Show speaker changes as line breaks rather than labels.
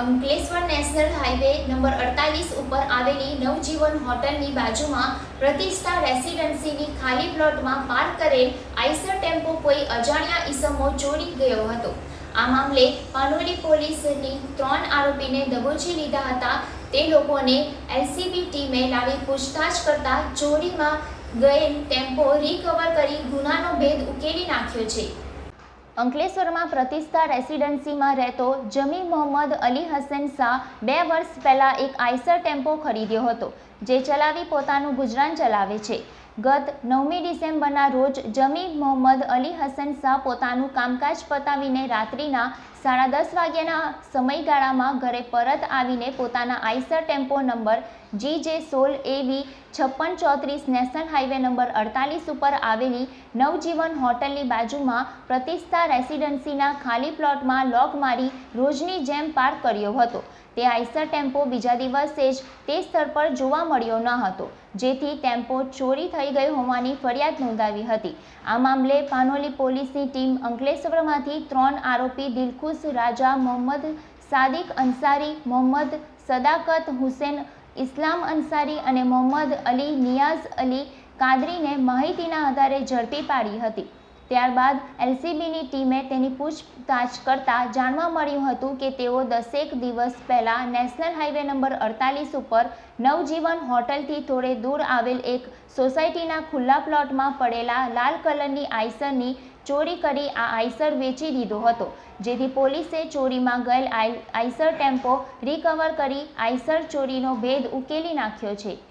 Ankleshwar national highway number અડતાલીસ ઉપર આવેલી નવજીવન હોટલની બાજુમાં પ્રતિષ્ઠા રેસિડેન્સીની ખાલી પ્લોટમાં પાર્ક કરેલ આઈસર ટેમ્પો કોઈ અજાણ્યા ઇસમો ચોરી ગયો હતો. આ મામલે પાનોલી પોલીસની ત્રણ આરોપીને દબોચી લીધા હતા. તે લોકોને એલસીબી ટીમે લાવી પૂછતાછ કરતા ચોરીમાં ગયેલ ટેમ્પો રિકવર કરી ગુનાનો ભેદ ઉકેલી નાખ્યો છે. અંકલેશ્વરમાં પ્રતિષ્ઠા રેસિડેન્સીમાં રહેતો જમી મોહમ્મદ અલી હસન શાહ બે વર્ષ પહેલાં એક આઈસર ટેમ્પો ખરીદ્યો હતો, જે ચલાવી પોતાનું ગુજરાન ચલાવે છે. ગત નવમી ડિસેમ્બરના રોજ જમી મોહમ્મદ અલી હસન શાહ પોતાનું કામકાજ પતાવીને રાત્રિના સાડા દસ વાગ્યાના સમયગાળામાં ઘરે પરત આવીને પોતાના આઈસર ટેમ્પો નંબર જી જે સોળ એવી છપ્પન ચોત્રીસ નેશનલ હાઈવે નંબર અડતાલીસ ઉપર આવેલી નવજીવન હોટલની બાજુમાં પ્રતિષ્ઠા રેસિડેન્સીના ખાલી પ્લોટમાં લોક મારી રોજની જેમ પાર્ક કર્યો હતો. તે આઈસર ટેમ્પો બીજા દિવસે જ તે સ્થળ પર જોવા મળ્યો ન હતો. જેથી ટેમ્પો ચોરી થઈ ગઈ હોવાની ફરિયાદ નોંધાવી હતી. આ મામલે પાનોલી પોલીસની ટીમ અંકલેશ્વરમાંથી ત્રણ આરોપી દિલખુશ રાજા મોહમ્મદ સાદિક અંસારી, મોહમ્મદ સદાકત હુસેન ઇસ્લામ અંસારી અને મોહમ્મદ અલી નિયાઝ અલી કાદરીને માહિતીના આધારે ઝડપી પાડી હતી. ત્યારબાદ એલસીબીની ટીમે તેની પૂછતાછ કરતા જાણવા મળ્યું હતું કે તેઓ દસેક દિવસ પહેલાં નેશનલ હાઈવે નંબર અડતાલીસ ઉપર નવજીવન હોટલથી થોડે દૂર આવેલ એક સોસાયટીના ખુલ્લા પ્લોટમાં પડેલા લાલ કલરની આઈસરની ચોરી કરી આ આઈસર વેચી દીધો હતો, જેથી પોલીસે ચોરીમાં ગયેલ આઈ આઈસર ટેમ્પો રિકવર કરી આઈસર ચોરીનો ભેદ ઉકેલી નાખ્યો છે.